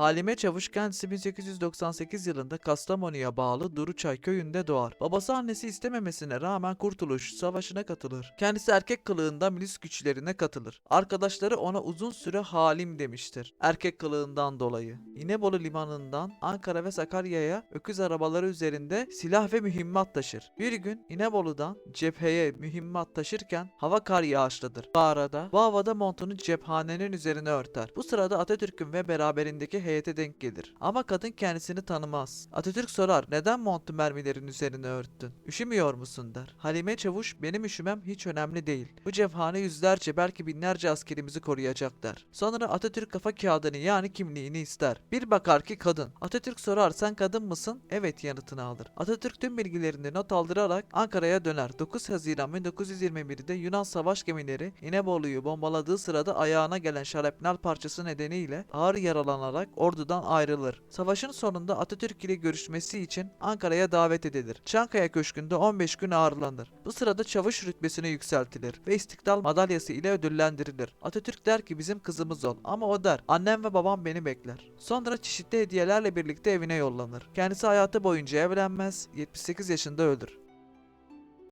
Halime Çavuş kendisi 1898 yılında Kastamonu'ya bağlı Duruçay köyünde doğar. Babası annesi istememesine rağmen Kurtuluş Savaşı'na katılır. Kendisi erkek kılığında milis güçlerine katılır. Arkadaşları ona uzun süre Halim demiştir. Erkek kılığından dolayı. İnebolu limanından Ankara ve Sakarya'ya öküz arabaları üzerinde silah ve mühimmat taşır. Bir gün İnebolu'dan cepheye mühimmat taşırken hava kar yağışlıdır. Bu arada bu havada montunu cephanenin üzerine örter. Bu sırada Atatürk'ün ve beraberindeki heyete denk gelir. Ama kadın kendisini tanımaz. Atatürk sorar neden montu mermilerin üzerine örttün? Üşümüyor musun der. Halime Çavuş benim üşümem hiç önemli değil. Bu cephane yüzlerce belki binlerce askerimizi koruyacak der. Sonra Atatürk kafa kağıdını yani kimliğini ister. Bir bakar ki kadın. Atatürk sorar sen kadın mısın? Evet yanıtını alır. Atatürk tüm bilgilerini not aldırarak Ankara'ya döner. 9 Haziran 1921'de Yunan savaş gemileri İnebolu'yu bombaladığı sırada ayağına gelen şarapnel parçası nedeniyle ağır yaralanarak ordudan ayrılır. Savaşın sonunda Atatürk ile görüşmesi için Ankara'ya davet edilir. Çankaya Köşkü'nde 15 gün ağırlanır. Bu sırada çavuş rütbesine yükseltilir ve İstiklal madalyası ile ödüllendirilir. Atatürk der ki bizim kızımız ol ama o der annem ve babam beni bekler. Sonra çeşitli hediyelerle birlikte evine yollanır. Kendisi hayatı boyunca evlenmez, 78 yaşında ölür.